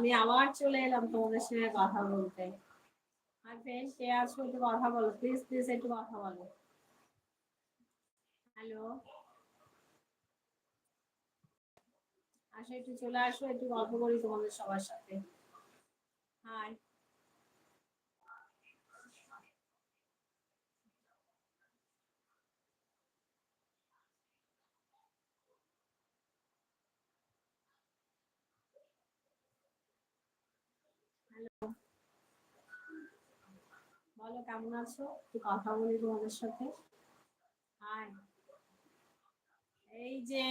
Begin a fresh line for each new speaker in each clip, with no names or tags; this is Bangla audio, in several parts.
আমি আবার চলে এলাম তোমাদের সঙ্গে কথা বলতে। আর ফ্রেন্ড কে আছো? একটু কথা বলো প্লিজ প্লিজ একটু কথা বলো। হ্যালো আসো, একটু চলে আসো, একটু গল্প করি তোমাদের সবার সাথে। হাই বলো, কেমন আছো? একটু কথা বলি তোমাদের সাথে। হাই এই যে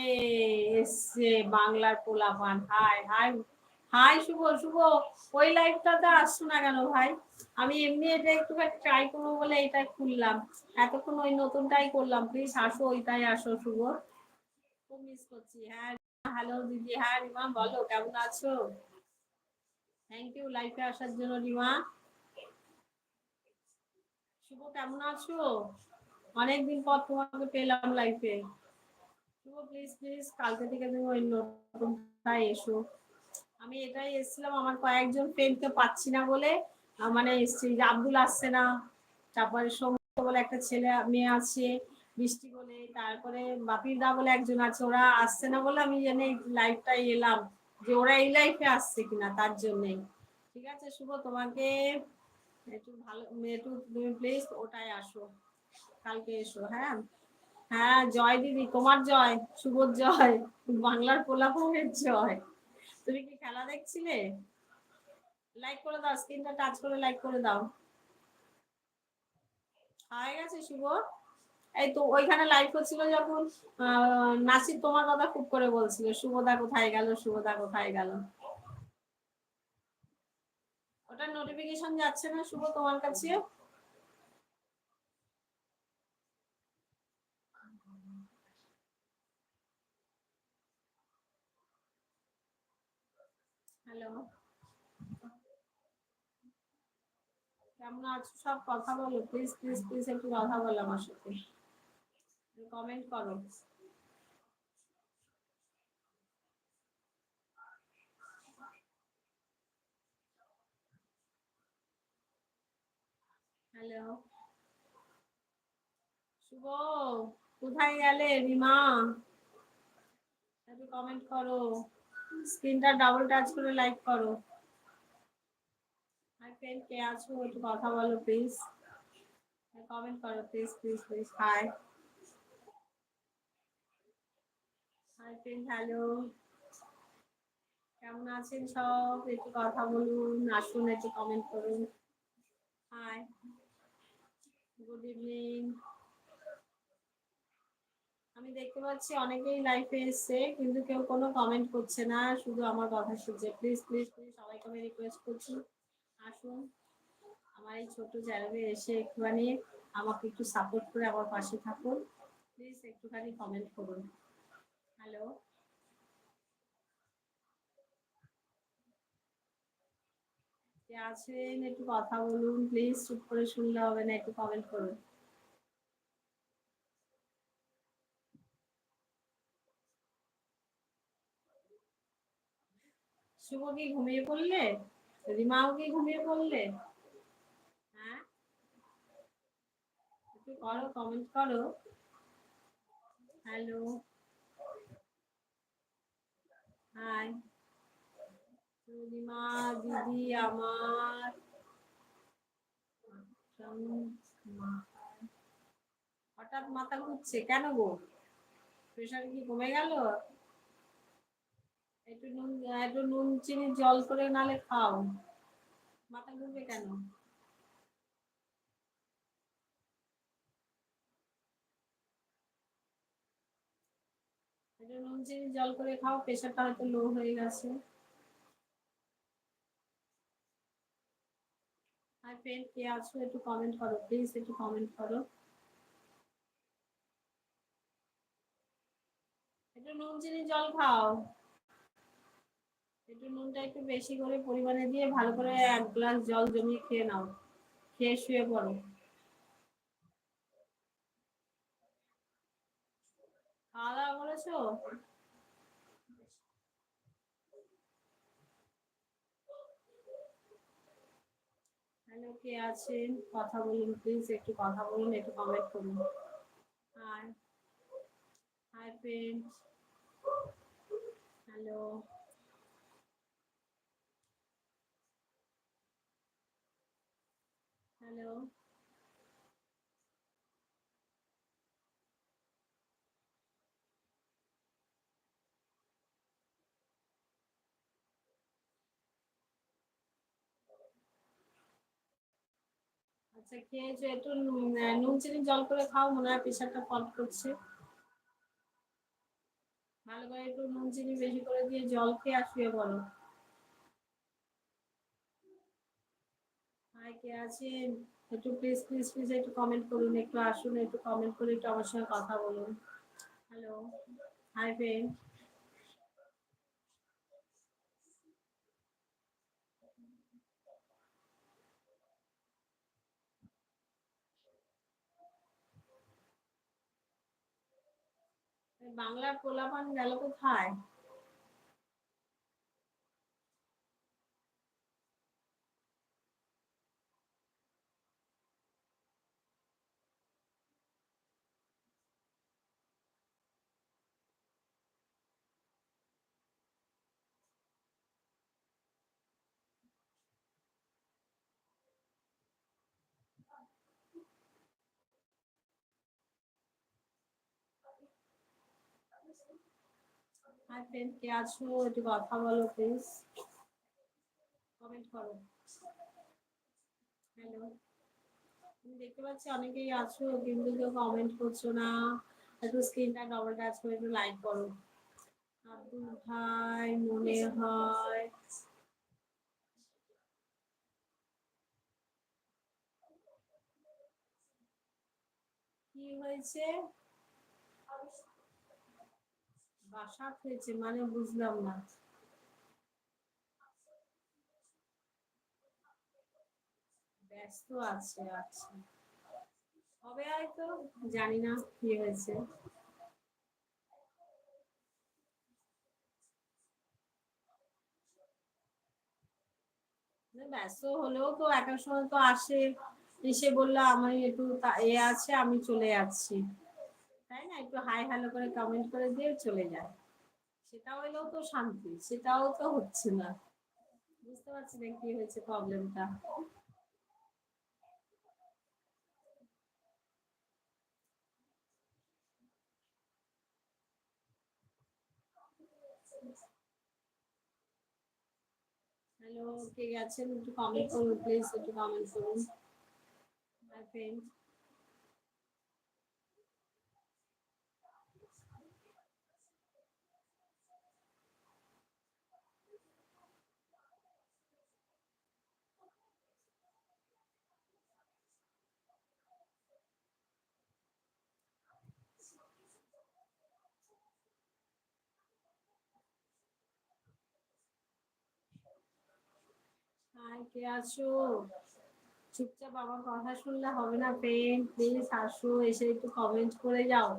এসছে বাংলার পোলাপান। Hi hi hi Shubho Shubho. ওই লাইভটাতে আসছো না কেন ভাই? আমি এমনি এটা একটু ট্রাই করব বলে এটা খুললাম। এতক্ষণ ওই নতুনটাই করলাম। প্লিজ আসো, ওইটাই আসো, শুভ। মিস করছি। হ্যাঁ হ্যালো দিদি। হ্যাঁ রিমা, বলো, কেমন আছো? থ্যাংক ইউ লাইফে আসার জন্য রিমা শুভ, কেমন আছো? অনেকদিন পর তোমাকে পেলাম লাইফে শুভ প্লিজ প্লিজ কালকে থেকে তুমি ওই নতুনটাই এসো। আমি এটাই এসেছিলাম, আমার কয়েকজন ফ্রেন্ডকে পাচ্ছি না বলে মানে এসছি। আব্দুল আসছে না, তারপরে সৌম্য বলে একটা ছেলে, মেয়ে আছে বৃষ্টি বলে, তারপরে বাপির দা বলে একজন আছে, ওরা আসছে না বলে আমি জেনে লাইফটাই এলাম। যে ওরা এই লাইফে আসছে কিনা, তার জন্যই। ঠিক আছে, শুভ, তোমাকে একটু ভালো একটু তুমি প্লিজ ওটাই আসো। কালকে এসো হ্যাঁ? হ্যাঁ জয় দিদি, তোমার জয় শুভ জয়, বাংলার পোলাপনের জয়। তুমি কি খেলা দেখছিলে? লাইক করে দাও স্ক্রিনটা টাচ করে লাইক করে দাও। হয়ে গেছে, শুভ? এই তো ওইখানে লাইভ হচ্ছিল যখন নাসির তোমার কথা খুব করে বলছিল, শুভদা কোথায় গেল? শুভদা কোথায় গেল? ওটা নোটিফিকেশন যাচ্ছে না শুভ তোমার কাছে? হ্যালো কেমন আছো? সব কথা বলো প্লিজ প্লিজ প্লিজ একটু কথা বলো আমার সাথে। কমেন্ট করো। হ্যালো শুভ। কোথায় গেলে রিমা? একটু কমেন্ট করো। স্ক্রিনটা ডাবল টাচ করে লাইক করো। হাই ফ্রেন্ড কে আছো? একটু কথা বলো প্লিজ কমেন্ট করো প্লিজ প্লিজ প্লিজ হাই কেমন আছেন সব? একটু কথা বলুন, আসুন, একটু কমেন্ট করুন। হাই গুড ইভিনিং আমি দেখতে পাচ্ছি অনেকেই লাইফে এসছে, কিন্তু কেউ কোনো কমেন্ট করছে না, শুধু আমার কথা শুনছে। প্লিজ প্লিজ প্লিজ সবাইকে আমি রিকোয়েস্ট করছি, আসুন। আমার এই ছোট চ্যানেলে এসে একটুখানি আমাকে একটু সাপোর্ট করে আমার পাশে থাকুন। প্লিজ একটুখানি কমেন্ট করুন। কে আছেন? একটু কথা বলুন প্লিজ চুপ করে শুনলে হবে না, একটু কমেন্ট করুন। শুভ কি ঘুমিয়ে পড়লে? রিমাও কি ঘুমিয়ে পড়লে? হ্যাঁ? একটু করো কমেন্ট করো। হ্যালো। হাই রিমা দিদি আমার। হঠাৎ মাথা ঘুরছে, কেন গো? প্রেশার কি কমে গেল? একটু নুন একটু নুন, চিনি, জল করে নালে খাও। মাথা ঘুরবে কেন? নুন চিনি জল করে খাও, প্রেশারটা হয়তো লো হয়ে গেছে। আর ফ্রেন্ড কে আছো, একটু কমেন্ট করো প্লিজ একটু কমেন্ট করো। একটু নুন, চিনি, জল খাও। একটু নুনটা একটু বেশি করে পরিমাণে দিয়ে ভালো করে এক গ্লাস জল জমিয়ে খেয়ে নাও। খেয়ে শুয়ে পড়ো। খাওয়া দাওয়া হ্যালো, কে আছেন? কথা বলুন প্লিজ একটু কথা বলুন, একটু কমেন্ট করুন। হাই হাই পেন্ট হ্যালো হ্যালো আচ্ছা একটু নুন, চিনি, জল করে খাও, মনে হয় প্রেশারটা করছে। ভালো করে একটু নুন, চিনি বেশি করে দিয়ে জল খেয়ে আর বলো। হাই কে আছেন একটু প্লিজ প্লিজ প্লিজ একটু কমেন্ট করুন, একটু আসুন, একটু কমেন্ট করে একটু আমার সঙ্গে কথা বলুন। হ্যালো হাই ফ্রেন্ড বাংলার পোলাপান গেল কোথায়? কমেন্ট করো। হ্যালো দেখতে পাচ্ছি অনেকেই আছো। কিন্তু কেউ কমেন্ট করছ না। একটু স্ক্রিনটা ডবল টাচ করে একটু লাইক করো। আব্দুল ভাই, মনে হয়। কি হয়েছে? বাসাত হয়েছে মানে বুঝলাম না। ব্যস্ত আছে আচ্ছা। হবে হয়তো, জানি না কি হয়েছে। ব্যস্ত হলেও তো এক এক সময় তো আসে। এসে বলল আমি একটু এ আছে, আমি চলে যাচ্ছি। না? একটু হাই হ্যালো করে কমেন্ট করে দিয়ে চলে যায়। সেটা হইলেও তো শান্তি, সেটাও তো হচ্ছে না। বুঝতে পারছি না কি হয়েছে প্রবলেমটা হ্যালো কে গেছেন একটু কমেন্ট করুন প্লিজ একটু কমেন্ট করুন। মাই ফ্রেন্ড হাই আছো? চুপচাপ আমার কথা শুনলে হবে না প্লিজ আসো, এসে একটু কমেন্ট করে যাও।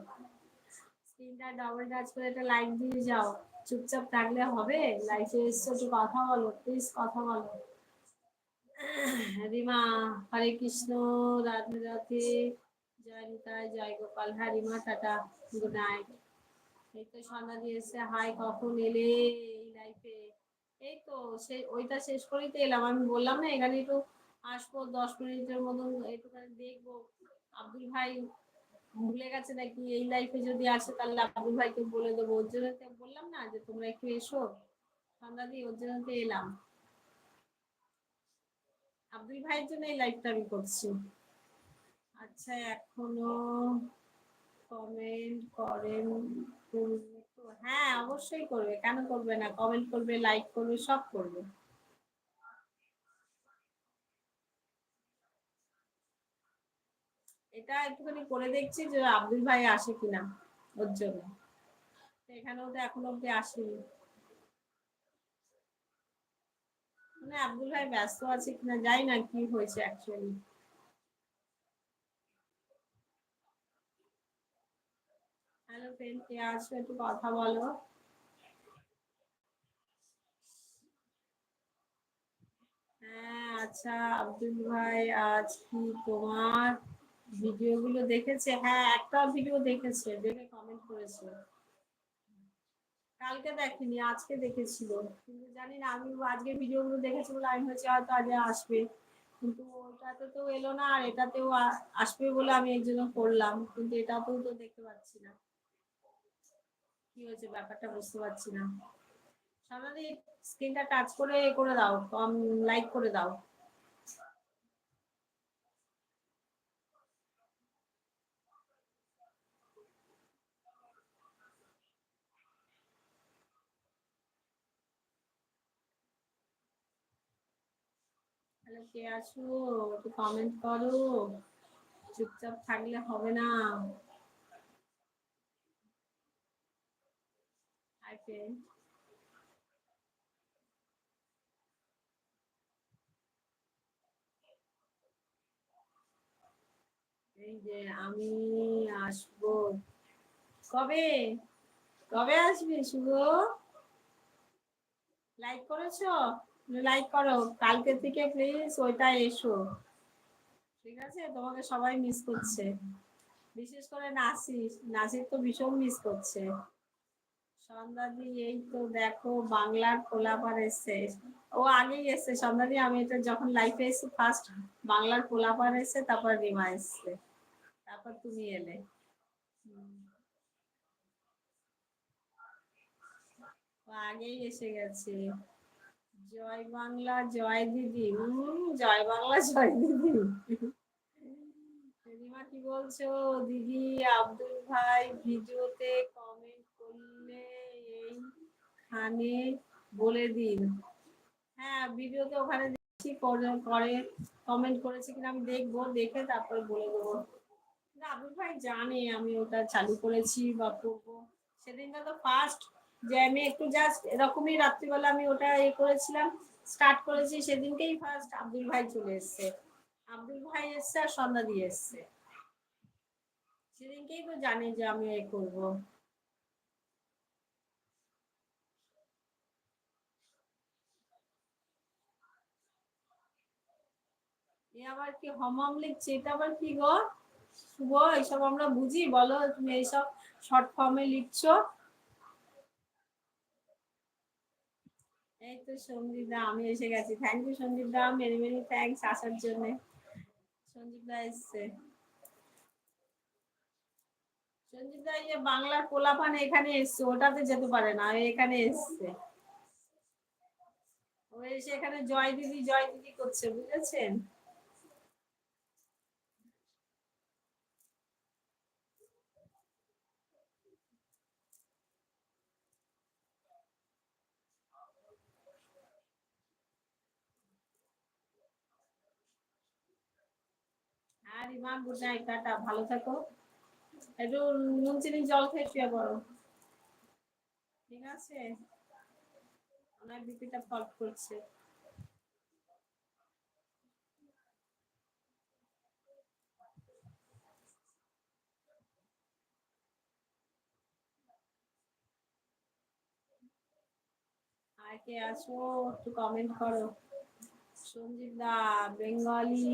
স্ক্রিনটা টাচ করে একটা লাইক দিয়ে যাও। চুপচাপ থাকলে হবে? লাইফে এসছো, একটু কথা বলো প্লিজ কথা বলো। রিমা হরে কৃষ্ণ, রাধে রাধে। জয় নিতাই, জয় গোপাল। হ্যাঁ রিমা টাটা। গুড নাইট এই তো সন্ধ্যা দিয়েছে। হাই কখন এলে এই লাইফে এই তো সে ওইটা শেষ করেই তো এলাম। আমি বললাম না, এখানে একটু আসব, দশ মিনিটের মতন একটুখানি দেখব। আব্দুল ভাই ভুলে গেছে নাকি? এই লাইফে যদি আসে তাহলে আব্দুল ভাইকে বলে দেবো। ওর জন্য তো বললাম না যে তোমরা একটু এসো। সন্ধ্যা দিয়ে ওর জন্য এলাম। আব্দুল ভাইয়ের জন্য এই লাইফটা আমি করছি। আচ্ছা এখনও কমেন্ট করেন হ্যাঁ অবশ্যই করবে। কেন করবে না? কমেন্ট করবে লাইক করবে, সব করবে। এটা একটুখানি করে দেখছি যে আব্দুল ভাই আসে কিনা ওর জন্য। এখানেও তো এখন অব্দি আসেনি। মানে আব্দুল ভাই ব্যস্ত আছে কিনা যাই না কি হয়েছে অ্যাকচুয়ালি হ্যালো ফ্রেন্ড কে আছো একটু কথা বলো। হ্যাঁ আচ্ছা আব্দুল ভাই, আজ কি তোমার ভিডিওগুলো দেখেছে? হ্যাঁ একটা ভিডিও দেখেছে দেখে কমেন্ট করেছে। কালকে দেখেনি, আজকে দেখেছিল। কিন্তু জানি না, আমি আজকে ভিডিওগুলো দেখেছি বলে আমি হচ্ছে হয়তো আজ আসবে। কিন্তু ওটাতে তো এলো না, আর এটাতেও আসবে বলে আমি এই জন্য করলাম। কিন্তু এটাতেও তো দেখতে পাচ্ছি না। কি হয়েছে ব্যাপারটা বুঝতে পারছি না। সামনে স্ক্রিনটা টাচ করে করে দাও, কম লাইক করে দাও। হ্যালো কে আছো? একটু কমেন্ট করো। চুপচাপ থাকলে হবে না। হাই ফ্রেন্ড এই যে আমি আসব। কবে? কবে আসবি শুভ? লাইক করেছ? লাইক করো। কালকে থেকে প্লিজ ওইটা এসো। ঠিক আছে? তোমাকে সবাই মিস করছে। বিশেষ করে নাসির। নাসির তো ভীষণ মিস করছে। সন্ধ্যাদি এই তো দেখো বাংলার কোলাপার এসছে ও আগেই এসছে সন্ধ্যাদি আমি এটা যখন লাইফে ফার্স্ট বাংলার কোলাপার এসছে তারপর রিমা এসছে তারপর তুমি এলে। আগেই এসে গেছে। জয় বাংলা, জয় দিদি। হম জয় বাংলা, জয় দিদি। রিমা কি বলছো? দিদি আব্দুল ভাই ভিডিওতে এইখানে বলে দিন। হ্যাঁ ভিডিওতে ওখানে দেখছি, করে কমেন্ট করেছে কিনা আমি দেখব, দেখে তারপরে বলে দেবো। না আব্দুল ভাই জানে আমি ওটা চালু করেছি বা করব। সেদিনটা তো ফার্স্ট যে আমি একটু জাস্ট এরকমই রাত্রিবেলা আমি ওটা এ করেছিলাম স্টার্ট করেছি, সেদিনকেই ফার্স্ট আব্দুল ভাই চলে এসছে। আব্দুল ভাই এসছে আর সন্ধ্যা দিয়ে এসছে। সেদিনকেই তো জানে যে আমি এ করব। এ আবার কি হমাম লিখছে? এটা আবার কি গো? শুভ আমরা বুঝি? বলো, তুমি এইসব শর্ট ফর্মে লিখছো? এই তো সঞ্জীব দা, আমি এসে গেছি। Thank you Sanjeev da many many thanks আসার জন্য। সঞ্জীব দা এসছে। সঞ্জীব দা, এই বাংলার পোলাপান এখানে এসছে, ওটাতে যেতে পারে না এখানে এসছে। ও এসে এখানে জয় দিদি জয় দিদি করছে, বুঝেছেন? আর ইমা গুড নাইট টাটা, ভালো থাকো। একটু নুন, চিনি, জল খেয়ে শুয়ে পড়ো। ঠিক আছে? আমার বিপিটা ফল্ট করছে। আর কে আছো? একটু কমেন্ট করো। সঞ্জীব দা বেঙ্গলি।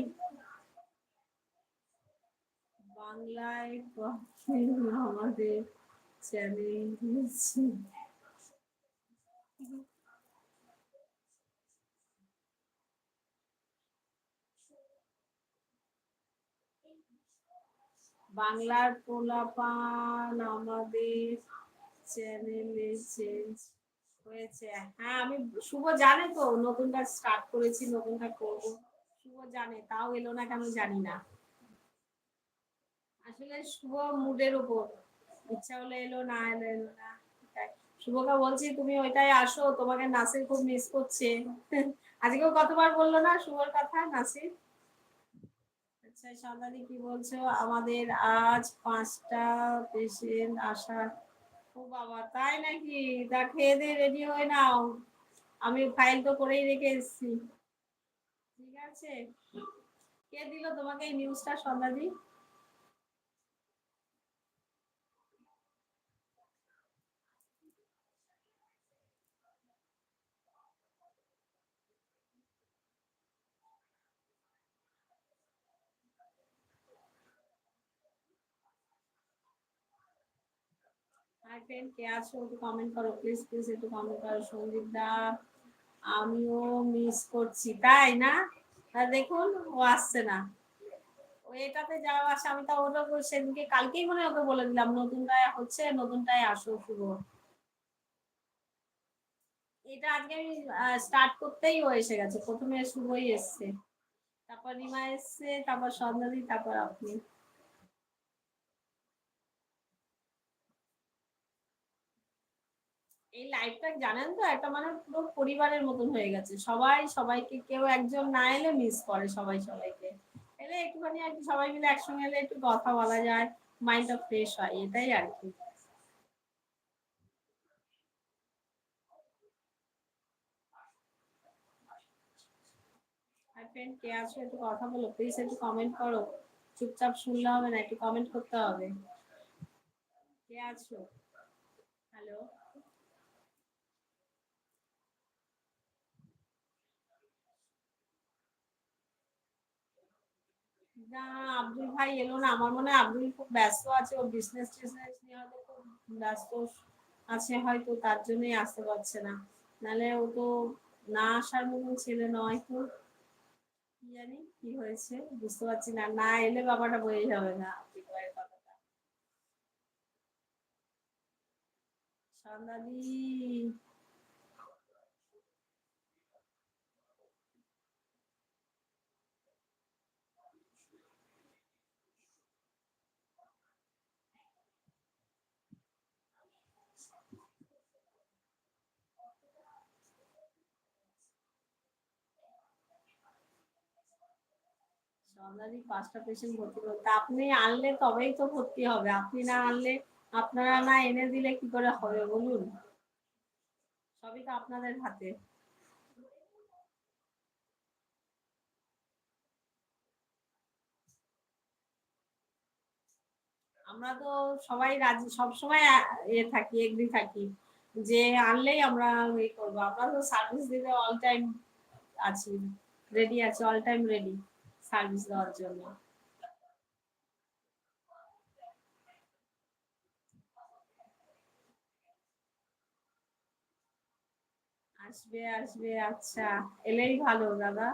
বাংলায় আমাদের চ্যানেল বাংলার পোলাপান আমাদের চ্যানেলে চেঞ্জ হয়েছে। হ্যাঁ আমি শুভ জানে তো, নতুনটা স্টার্ট করেছি, নতুনটা করব। শুভ জানে, তাও এলো না কেন জানি না। আসলে শুভ মুডের উপর। ইচ্ছা হলে এলো, না এলো এলো না। শুভকা বলছি, তুমি ওইটাই আসো, তোমাকে নাসির খুব মিস করছে। আজকেও কতবার বলল না শুভর কথা? নাসির? আচ্ছা সন্ধ্যাদি কি বলছো? আমাদের আজ পাঁচটা পেশেন্ট আসা। ও বাবা, তাই নাকি? তা খেয়ে দিয়ে রেডি হয়ে নাও। আমি ফাইল তো করেই রেখে এসেছি। ঠিক আছে? কে দিল তোমাকে এই নিউজটা সন্ধ্যাদি কে আছো, একটু কমেন্ট করো প্লিজ প্লিজ একটু কমেন্ট করো। দা, আমিও মিস করছি, তাই না? দেখুন, ও আসছে না। এটাতে আমি তো সেদিনকে, কালকেই মনে ওকে বলে দিলাম হচ্ছে আসো, শুভ। এটা আজকে আমি স্টার্ট করতেই ও এসে গেছে, প্রথমে শুভই এসছে। তারপর রিমা এসছে, তারপর সন্ধ্যাদি তারপর আপনি। এই লাইফটা জানেন তো, একটা মানে পুরো পরিবারের মতন হয়ে গেছে। সবাই, সবাইকে কেউ একজন না এলে মিস করে সবাই সবাইকে। এলে একটুখানি আর কি সবাই মিলে একসঙ্গে এলে একটু কথা বলা যায় মাইন্ডটা ফ্রেশ হয়, এটাই আর কি। ফ্রেন্ড কে আছো? একটু কথা বলো প্লিজ একটু কমেন্ট করো। চুপচাপ শুনলে হবে না, একটু কমেন্ট করতে হবে। কে আছো? হ্যালো না, আব্দুল ভাই এলো না। আমার মনে হয় আব্দুল খুব ব্যস্ত আছে, ও বিজনেস টিজনেস নিয়ে হয়তো খুব ব্যস্ত আছে হয়তো, তার জন্যই আসতে পারছে না। নালে ও তো না আসার মতন ছেলে নয় তো। কি জানি কি হয়েছে, বুঝতে পারছি না। না এলে বাবাটা বয়ে যাবে না, আব্দুল ভাইয়ের কথাটা। সন্ধ্যাদি সন্ধ্যাদি পাঁচটা পেশেন্ট ভর্তি করতে আপনি আনলে তবেই তো ভর্তি হবে। আপনি না আনলে আপনারা না এনে দিলে কি করে হবে বলুন? সবই তো আপনাদের হাতে। আমরা তো সবাই রাজি সবসময় এ থাকি এগ্রি থাকি যে আনলেই আমরা ইয়ে করব। আমরা তো সার্ভিস দিতে অল টাইম আছি রেডি আছি অল টাইম রেডি সার্ভিস দেওয়ার জন্য। আসবে আসবে আচ্ছা। এলেই ভালো, দাদা।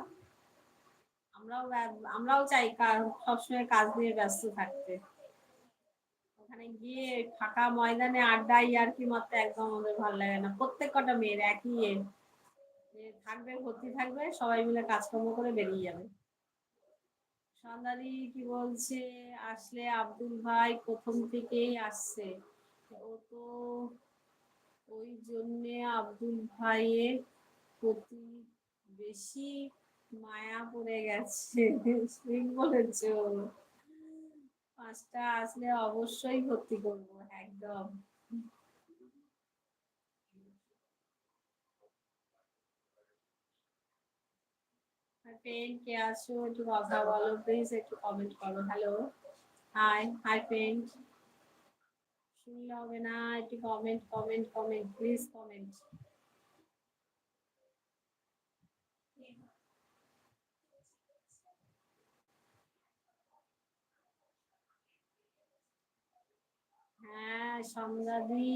আমরাও আমরাও চাই সবসময় কাজ নিয়ে ব্যস্ত থাকতে। ওখানে গিয়ে ফাঁকা ময়দানে আড্ডা আর কি মাত্র একদম আমাদের ভালো লাগে না। প্রত্যেক কটা মেয়ের একই থাকবে, ভর্তি থাকবে, সবাই মিলে কাজকর্ম করে বেরিয়ে যাবে। সন্ধ্যাদি কি বলছে? আসলে আব্দুল ভাই প্রথম থেকেই আসছে। ও তো ওই জন্যে আব্দুল ভাইয়ের প্রতি বেশি মায়া পড়ে গেছে, ঠিক বলেছ। পাঁচটা আসলে অবশ্যই ভর্তি করব, একদম। ফ্রেন্ড কে আছো? একটু কথা বলো প্লিজ একটু কমেন্ট করো। হ্যালো হাই হাই ফ্রেন্ড শুনলে হবে না, একটু comment comment comment please comment হ্যাঁ সন্ধ্যাদি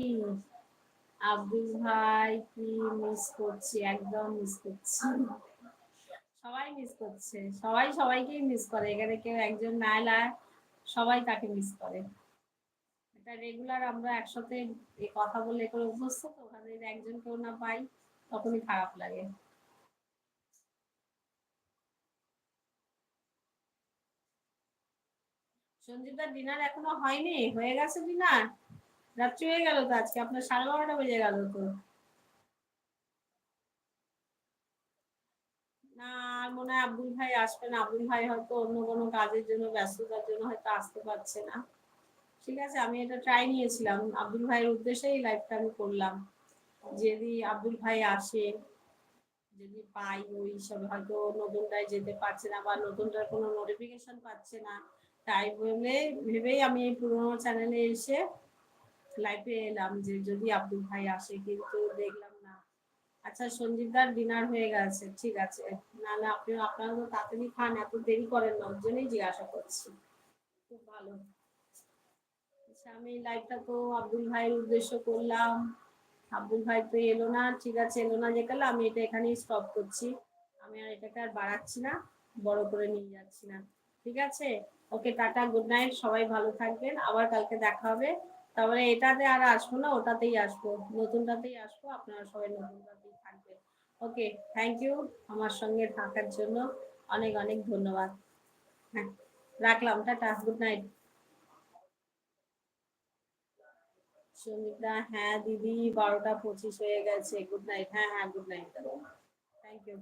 আব্দুল ভাই, কি মিস করছি? একদম মিস করছি। সবাই মিস করছে। সবাই সবাইকেই মিস করে। এখানে কেউ একজন না এলা সবাই তাকে মিস করে। এটা রেগুলার আমরা একসাথে কথা বলে করে অভ্যস্ত, তো ওখানে একজন কেউ না পাই, তখনই খারাপ লাগে। সঞ্জিতার ডিনার এখনও হয়নি? হয়ে গেছে ডিনার? রাত্রি হয়ে গেল তো আজকে। আপনার সাড়ে বারোটা বেজে গেল তো না আর মনে হয় আব্দুল ভাই আসবে না। আব্দুল ভাই হয়তো অন্য কোনো কাজের জন্য ব্যস্ততার জন্য হয়তো আসতে পারছে না। ঠিক আছে, আমি এটা ট্রাই নিয়েছিলাম। আব্দুল ভাইয়ের উদ্দেশ্যে এই লাইভটা আমি করলাম। যদি আব্দুল ভাই আসে, যদি পাই, ওই সব হয়তো নতুনটায় যেতে পারছে না বা নতুনটার কোনো নোটিফিকেশন পাচ্ছে না, তাই বলে ভেবেই আমি এই পুরোনো চ্যানেলে এসে লাইভে এলাম যে যদি আব্দুল ভাই আসে, কিন্তু দেখলাম আচ্ছা সঞ্জীবদার ডিনার হয়ে গেছে, ঠিক আছে। নাহলে আপনি আপনারা তো তাড়াতাড়ি খান, এত দেরি করেন না, ওর জন্যই জিজ্ঞাসা করছি। খুব ভালো। আমি লাইভটা তো আব্দুল ভাইয়ের উদ্দেশ্য করলাম। আব্দুল ভাই তো এলো না, ঠিক আছে, এলো না যে কালে আমি এটা এখানেই স্টপ করছি। আমি আর এটাকে আর বাড়াচ্ছি না, বড় করে নিয়ে যাচ্ছি না। ঠিক আছে? ওকে, টাটা গুড নাইট সবাই ভালো থাকবেন। আবার কালকে দেখা হবে। তারপরে এটাতে আর আসব না, ওটাতেই আসব। নতুনটাতেই আসব, আপনারা সবাই নতুনটাতেই থাকবেন ওকে থ্যাংক ইউ আমার সঙ্গে থাকার জন্য অনেক অনেক ধন্যবাদ। হ্যাঁ রাখলাম, টাটা গুড নাইট সঙ্গীতা হ্যাঁ দিদি, বারোটা পঁচিশ হয়ে গেছে গুড নাইট হ্যাঁ হ্যাঁ গুড নাইট থ্যাংক ইউ